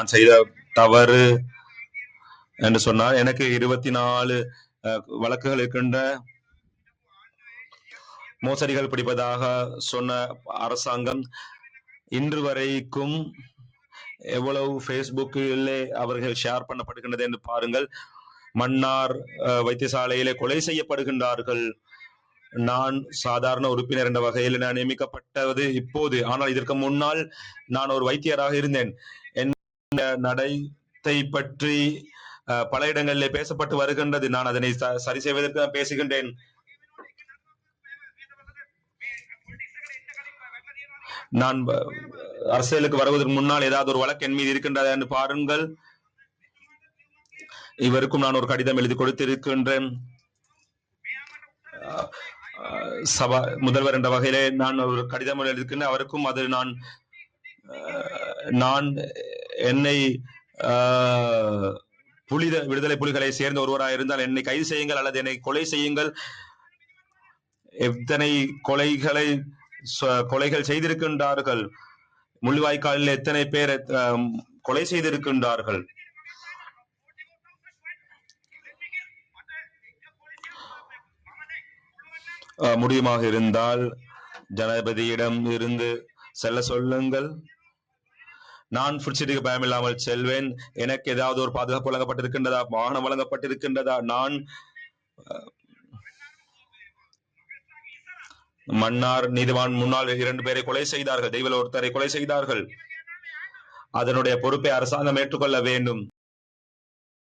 நான் செய்த தவறு என்று சொன்னார் எனக்கு இருபத்தி நாலு வழக்குகள் இருக்கின்ற மோசடிகள் பிடிப்பதாக சொன்ன அரசாங்கம் இன்று வரைக்கும் எவ்வளவு ஃபேஸ்புக்கிலே அவர்கள் ஷேர் பண்ணப்படுகின்றது என்று பாருங்கள். மன்னார் வைத்தியசாலையிலே கொலை செய்யப்படுகின்றார்கள். நான் சாதாரண உறுப்பினர் என்ற வகையில் நான் நியமிக்கப்பட்டது இப்போது. ஆனால் இதற்கு முன்னால் நான் ஒரு வைத்தியராக இருந்தேன். என் நடத்தை பற்றி பல இடங்களிலே பேசப்பட்டு வருகின்றது. நான் அதனை சரி செய்வதற்கு நான் பேசுகின்றேன். நான் அரசியலுக்கு வருவதற்கு முன்னால் ஏதாவது ஒரு வழக்கு என் மீது இருக்கின்றதா என்று பாருங்கள். இவருக்கும் நான் ஒரு கடிதம் எழுதி கொடுத்திருக்கின்றேன். சபா முதல்வர் என்ற வகையிலே நான் ஒரு கடிதம் எழுதிக்கின்றேன் அவருக்கும் அது நான் நான் என்னை அஹ், புலித விடுதலை புலிகளை சேர்ந்த ஒருவராக இருந்தால் என்னை கைது செய்யுங்கள் அல்லது என்னை கொலை செய்யுங்கள். எத்தனை கொலைகளை கொலைகள் செய்திருக்கின்றார்கள்? முள்ளிவாய்க்காலில் எத்தனை பேர் கொலை செய்திருக்கின்றார்கள்? முடியுமாக இருந்தால் ஜனாதிபதியிடம் இருந்து செல்ல சொல்லுங்கள். நான் புடிச்சதுக்கு பயம் இல்லாமல் செல்வேன். எனக்கு ஏதாவது ஒரு பாதுகாப்பு வழங்கப்பட்டிருக்கின்றதா? வாகனம் வழங்கப்பட்டிருக்கின்றதா? நான் மன்னார் நீதிவான் முன்னாள் இரண்டு பேரை கொலை செய்தார்கள். தெய்வ ஒருத்தரை கொலை செய்தார்கள். அதனுடைய பொறுப்பை அரசாங்கம் ஏற்றுக்கொள்ள வேண்டும்.